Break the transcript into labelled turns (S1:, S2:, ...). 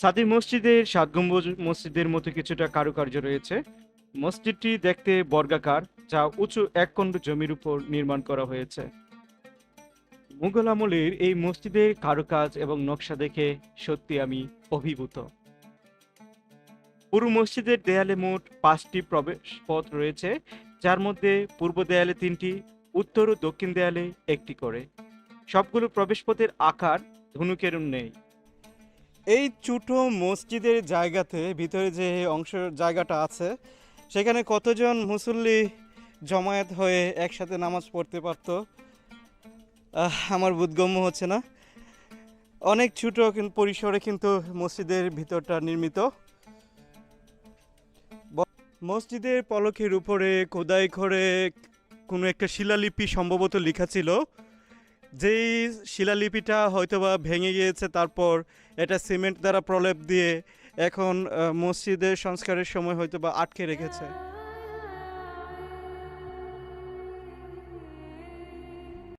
S1: সাদি মসজিদের, সাত গম্বুজ মসজিদের মতো কিছুটা কারুকার্য রয়েছে। মসজিদটি দেখতে বর্গাকার, যা উঁচু এক খণ্ড জমির উপর নির্মাণ করা হয়েছে। মুঘল আমলের এই মসজিদের কারুকাজ এবং নকশা দেখে সত্যি আমি অভিভূত। পুরো মসজিদের দেয়ালে মোট পাঁচটি প্রবেশ পথ রয়েছে, যার মধ্যে পূর্ব দেয়ালে তিনটি, উত্তর ও দক্ষিণ দেয়ালে একটি করে। সবগুলো প্রবেশপথের আকার ধনুকের নেই।
S2: এই ছোটো মসজিদের জায়গাতে ভিতরে যে অংশ জায়গাটা আছে, সেখানে কতজন মুসল্লি জমায়েত হয়ে একসাথে নামাজ পড়তে পারতো? আমার বোধগম্য হচ্ছে না। অনেক ছোট পরিসরে কিন্তু মসজিদের ভিতরটা নির্মিত। মসজিদের পলকের উপরে খোদাই করে কোনো একটা শিলালিপি সম্ভবত লেখা ছিল। যেই শিলালিপিটা হয়তোবা ভেঙে গিয়েছে, তারপর এটা সিমেন্ট দ্বারা প্রলেপ দিয়ে এখন মসজিদের সংস্কারের সময় হয়তো বা আটকে রেখেছে।